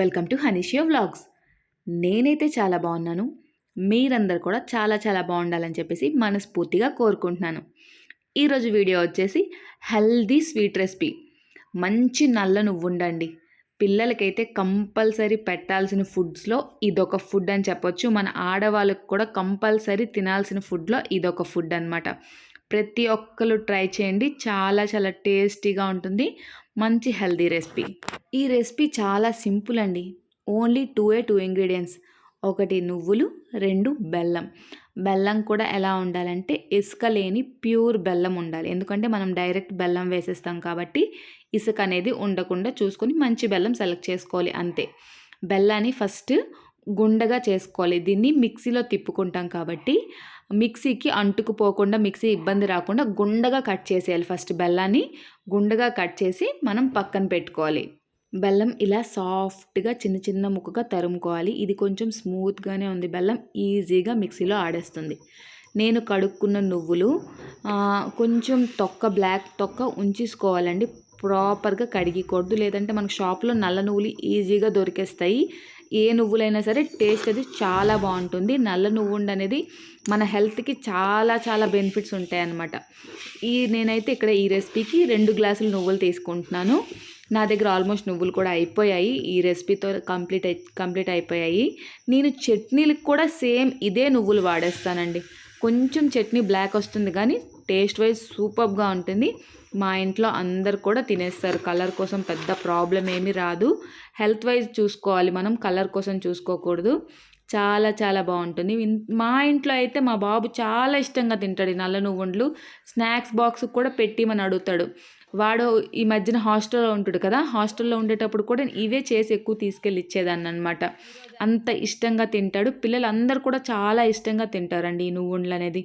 Welcome to హనీషియో vlogs. నేనైతే చాలా బాగున్నాను. మీరందరు కూడా చాలా చాలా బాగుండాలని చెప్పేసి మనస్ఫూర్తిగా కోరుకుంటున్నాను. ఈరోజు వీడియో వచ్చేసి హెల్దీ స్వీట్ రెసిపీ. మంచి నల్ల నువ్వు ఉండండి. పిల్లలకైతే కంపల్సరీ పెట్టాల్సిన ఫుడ్స్లో ఇదొక ఫుడ్ అని చెప్పొచ్చు. మన ఆడవాళ్ళకు కూడా కంపల్సరీ తినాల్సిన ఫుడ్లో ఇదొక ఫుడ్ అనమాట ప్రతి ఒక్కరు ట్రై చేయండి. చాలా చాలా టేస్టీగా ఉంటుంది. మంచి హెల్దీ రెసిపీ. ఈ రెసిపీ చాలా సింపుల్ అండి. Only two a two ingredients. ఒకటి నువ్వులు రెండు బెల్లం. బెల్లం కూడా ఎలా ఉండాలంటే ఇసుక లేని ప్యూర్ బెల్లం ఉండాలి. ఎందుకంటే మనం డైరెక్ట్ బెల్లం వేసేస్తాం కాబట్టి ఇసుక అనేది ఉండకుండా చూసుకొని మంచి బెల్లం సెలెక్ట్ చేసుకోవాలి అంతే. బెల్లాన్ని ఫస్ట్ గుండగా చేసుకోవాలి. దీన్ని మిక్సీలో తిప్పుకుంటాం కాబట్టి మిక్సీకి అంటుకుపోకుండా మిక్సీ ఇబ్బంది రాకుండా గుండగా కట్ చేసేయాలి ఫస్ట్ బెల్లాన్ని. గుండగా కట్ చేసి మనం పక్కన పెట్టుకోవాలి. బెల్లం ఇలా సాఫ్ట్గా చిన్న చిన్న ముక్కగా తరుముకోవాలి. ఇది కొంచెం స్మూత్గానే ఉంది. బెల్లం ఈజీగా మిక్సీలో ఆడేస్తుంది. నేను కడుక్కున్న నువ్వులు కొంచెం తొక్క బ్లాక్ తొక్క ఉంచేసుకోవాలండి. ప్రాపర్గా కడిగికూడదు లేదంటే మనకు షాప్లో నల్ల నువ్వులు ఈజీగా దొరికేస్తాయి. ఏ నువ్వులైనా సరే టేస్ట్ అది చాలా బాగుంటుంది. నల్ల నువ్వు అనేది మన హెల్త్కి చాలా చాలా బెనిఫిట్స్ ఉంటాయి అన్నమాట ఈ నేనైతే ఇక్కడ ఈ రెసిపీకి రెండు గ్లాసులు నువ్వులు తీసుకుంటున్నాను. నా దగ్గర ఆల్మోస్ట్ నువ్వులు కూడా అయిపోయాయి. ఈ రెసిపీతో కంప్లీట్ అయి కంప్లీట్ అయిపోయాయి. నేను చట్నీలకు కూడా సేమ్ ఇదే నువ్వులు వాడేస్తానండి. కొంచెం చట్నీ బ్లాక్ వస్తుంది కానీ టేస్ట్ వైజ్ సూపర్గా ఉంటుంది. మా ఇంట్లో అందరు కూడా తినేస్తారు. కలర్ కోసం పెద్ద ప్రాబ్లం ఏమీ రాదు. హెల్త్ వైజ్ చూసుకోవాలి మనం. కలర్ కోసం చూసుకోకూడదు. చాలా చాలా బాగుంటుంది. మా ఇంట్లో అయితే మా బాబు చాలా ఇష్టంగా తింటాడు నల్ల నువ్వుండ్లు. స్నాక్స్ బాక్స్ కూడా పెట్టి మన అడుగుతాడు. వాడు ఈ మధ్యన హాస్టల్లో ఉంటాడు కదా హాస్టల్లో ఉండేటప్పుడు కూడా ఇవే చేసి ఎక్కువ తీసుకెళ్ళి ఇచ్చేదాన్ని అనమాట అంత ఇష్టంగా తింటాడు. పిల్లలందరూ కూడా చాలా ఇష్టంగా తింటారండి ఈ నువ్వుండ్లు అనేది.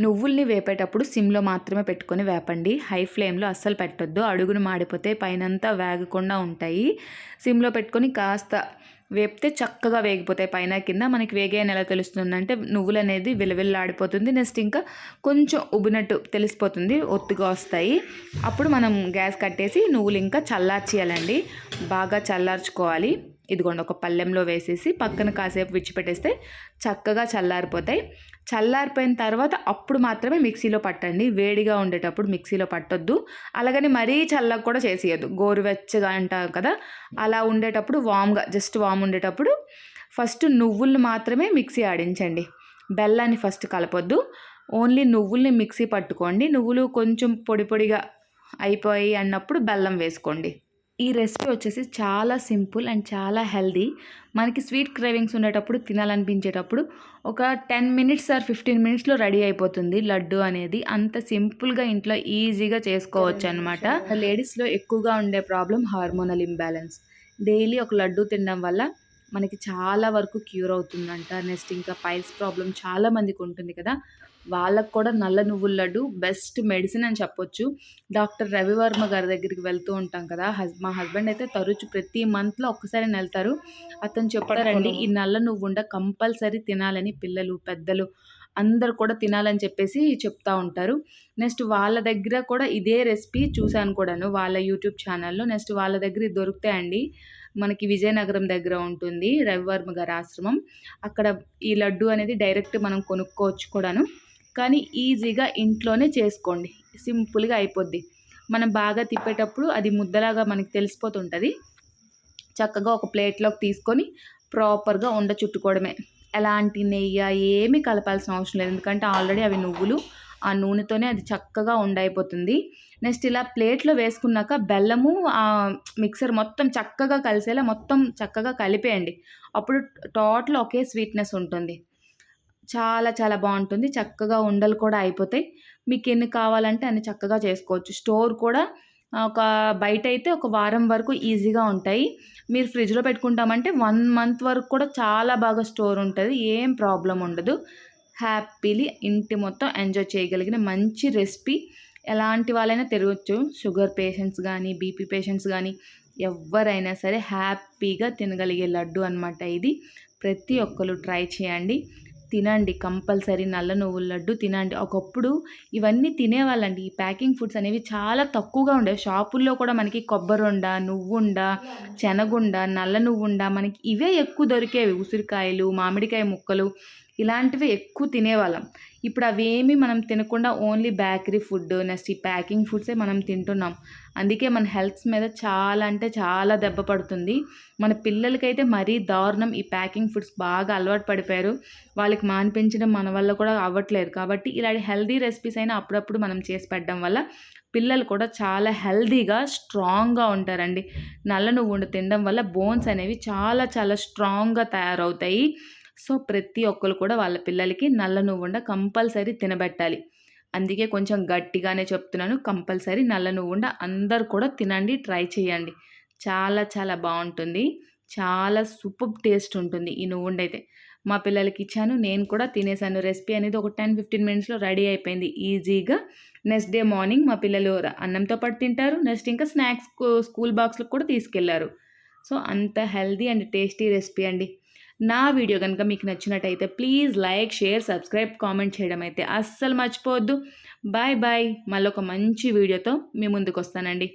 నువ్వుల్ని వేపేటప్పుడు సిమ్లో మాత్రమే పెట్టుకొని వేపండి. హై ఫ్లేమ్లో అస్సలు పెట్టొద్దు. అడుగును మాడిపోతే పైనంతా వేగకుండా ఉంటాయి. సిమ్లో పెట్టుకొని కాస్త వేపితే చక్కగా వేగిపోతాయి. పైన కింద మనకి వేగాయని ఎలా తెలుస్తుందంటే నువ్వులు అనేది విలవిల్లాడిపోతుంది. నెక్స్ట్ ఇంకా కొంచెం ఉబ్బినట్టు తెలిసిపోతుంది. ఒత్తుగా వస్తాయి. అప్పుడు మనం గ్యాస్ కట్టేసి నువ్వులు ఇంకా చల్లార్చేయాలండి. బాగా చల్లార్చుకోవాలి. ఇదిగోండి ఒక పళ్ళెంలో వేసేసి పక్కన కాసేపు విడిచిపెట్టేస్తే చక్కగా చల్లారిపోతాయి. చల్లారిపోయిన తర్వాత అప్పుడు మాత్రమే మిక్సీలో పట్టండి. వేడిగా ఉండేటప్పుడు మిక్సీలో పట్టొద్దు. అలాగని మరీ చల్లగా కూడా చేసేయద్దు. గోరువెచ్చగా అంటారు కదా అలా ఉండేటప్పుడు వామ్గా జస్ట్ వామ్ ఉండేటప్పుడు ఫస్ట్ నువ్వుల్ని మాత్రమే మిక్సీ ఆడించండి. బెల్లాన్ని ఫస్ట్ కలపొద్దు. ఓన్లీ నువ్వుల్ని మిక్సీ పట్టుకోండి. నువ్వులు కొంచెం పొడి పొడిగా అయిపోయి అన్నప్పుడు బెల్లం వేసుకోండి. ఈ రెసిపీ వచ్చేసి చాలా సింపుల్ అండ్ చాలా హెల్దీ. మనకి స్వీట్ క్రేవింగ్స్ ఉండేటప్పుడు తినాలనిపించేటప్పుడు ఒక టెన్ మినిట్స్ ఆర్ ఫిఫ్టీన్ మినిట్స్లో రెడీ అయిపోతుంది లడ్డు అనేది. అంత సింపుల్గా ఇంట్లో ఈజీగా చేసుకోవచ్చు అనమాట లేడీస్లో ఎక్కువగా ఉండే ప్రాబ్లం హార్మోనల్ ఇంబ్యాలెన్స్. డైలీ ఒక లడ్డు తినడం వల్ల మనకి చాలా వరకు క్యూర్ అవుతుందంట. నెక్స్ట్ ఇంకా పైల్స్ ప్రాబ్లం చాలా మందికి ఉంటుంది కదా. వాళ్ళకు కూడా నల్ల నువ్వుల లడ్డు బెస్ట్ మెడిసిన్ అని చెప్పొచ్చు. డాక్టర్ రవివర్మ గారి దగ్గరికి వెళ్తూ ఉంటాం కదా హస్ మా హస్బెండ్ అయితే తరచు ప్రతి మంత్లో ఒక్కసారి వెళ్తారు అతను చెప్తారండి ఈ నల్ల నువ్వుండ కంపల్సరీ తినాలని పిల్లలు పెద్దలు అందరు కూడా తినాలని చెప్పేసి చెప్తా ఉంటారు. నెక్స్ట్ వాళ్ళ దగ్గర కూడా ఇదే రెసిపీ చూశాను కూడాను వాళ్ళ యూట్యూబ్ ఛానల్లో. నెక్స్ట్ వాళ్ళ దగ్గర దొరుకుతాయండి. మనకి విజయనగరం దగ్గర ఉంటుంది రవివర్మ గారి ఆశ్రమం. అక్కడ ఈ లడ్డు అనేది డైరెక్ట్ మనం కొనుక్కోవచ్చు కూడాను. కానీ ఈజీగా ఇంట్లోనే చేసుకోండి. సింపుల్గా అయిపోద్ది. మనం బాగా తిప్పేటప్పుడు అది ముద్దలాగా మనకి తెలిసిపోతుంటుంది. చక్కగా ఒక ప్లేట్లోకి తీసుకొని ప్రాపర్గా ఉండ చుట్టుకోవడమే. ఎలాంటి నెయ్యి ఏమీ కలపాల్సిన అవసరం లేదు. ఎందుకంటే ఆల్రెడీ అవి నువ్వులు ఆ నూనెతోనే అది చక్కగా ఉండైపోతుంది. నెక్స్ట్ ఇలా ప్లేట్లో వేసుకున్నాక బెల్లము ఆ మిక్సర్ మొత్తం చక్కగా కలిసేలా మొత్తం చక్కగా కలిపేయండి. అప్పుడు టోటల్ ఒకే స్వీట్నెస్ ఉంటుంది. చాలా చాలా బాగుంటుంది. చక్కగా ఉండలు కూడా అయిపోతాయి. మీకు ఎన్ని కావాలంటే అన్ని చక్కగా చేసుకోవచ్చు. స్టోర్ కూడా ఒక బయట అయితే ఒక వారం వరకు ఈజీగా ఉంటాయి. మీరు ఫ్రిడ్జ్లో పెట్టుకుంటామంటే వన్ మంత్ వరకు కూడా చాలా బాగా స్టోర్ ఉంటుంది. ఏం ప్రాబ్లం ఉండదు. హ్యాపీలీ ఇంటి మొత్తం ఎంజాయ్ చేయగలిగిన మంచి రెసిపీ. ఎలాంటి వాళ్ళైనా తిరగచ్చు షుగర్ పేషెంట్స్ కానీ బీపీ పేషెంట్స్ కానీ ఎవరైనా సరే హ్యాపీగా తినగలిగే లడ్డు అనమాట ఇది. ప్రతి ఒక్కరు ట్రై చేయండి. తినండి కంపల్సరీ నల్ల నువ్వుల లడ్డు తినండి. ఒకప్పుడు ఇవన్నీ తినేవాళ్ళండి. ఈ ప్యాకింగ్ ఫుడ్స్ అనేవి చాలా తక్కువగా ఉండేవి. షాపుల్లో కూడా మనకి కొబ్బరుండ నువ్వుండ శనగుండ నల్ల నువ్వుండ మనకి ఇవే ఎక్కువ దొరికేవి. ఉసిరికాయలు మామిడికాయ ముక్కలు ఇలాంటివి ఎక్కువ తినేవాళ్ళం. ఇప్పుడు అవేమి మనం తినకుండా ఓన్లీ బేకరీ ఫుడ్ నెక్స్ట్ ఈ ప్యాకింగ్ ఫుడ్సే మనం తింటున్నాం. అందుకే మన హెల్త్స్ మీద చాలా అంటే చాలా దెబ్బ పడుతుంది. మన పిల్లలకైతే మరీ దారుణం ఈ ప్యాకింగ్ ఫుడ్స్ బాగా అలవాటు పడిపోయారు. వాళ్ళకి మానిపించడం మన వల్ల కూడా అవ్వట్లేదు. కాబట్టి ఇలాంటి హెల్దీ రెసిపీస్ అయినా అప్పుడప్పుడు మనం చేసి పెట్టడం వల్ల పిల్లలు కూడా చాలా హెల్దీగా స్ట్రాంగ్గా ఉంటారండి. నల్ల నువ్వుండు తినడం వల్ల బోన్స్ అనేవి చాలా చాలా స్ట్రాంగ్గా తయారవుతాయి. సో ప్రతి ఒక్కరు కూడా వాళ్ళ పిల్లలకి నల్ల నువ్వుండ కంపల్సరీ తినబెట్టాలి. అందుకే కొంచెం గట్టిగానే చెప్తున్నాను కంపల్సరీ నల్ల నువ్వుండ అందరు కూడా తినండి ట్రై చేయండి. చాలా చాలా బాగుంటుంది. చాలా సూపర్ టేస్ట్ ఉంటుంది ఈ నువ్వుండ అయితే. మా పిల్లలకి ఇచ్చాను నేను కూడా తినేసాను. రెసిపీ అనేది ఒక టెన్ ఫిఫ్టీన్ మినిట్స్లో రెడీ అయిపోయింది. ఈజీగా నెక్స్ట్ డే మార్నింగ్ మా పిల్లలు అన్నంతో పాటు తింటారు. నెక్స్ట్ ఇంకా స్నాక్స్ స్కూల్ బాక్స్లకు కూడా తీసుకెళ్ళారు. సో అంత హెల్దీ అండ్ టేస్టీ రెసిపీ అండి. నా వీడియో కనుక మీకు నచ్చినట్టయితే please like share subscribe comment చేయడం అయితే అస్సలు మర్చిపోవద్దు. Bye bye. మళ్ళీ ఒక మంచి వీడియోతో మీ ముందుకు వస్తానండి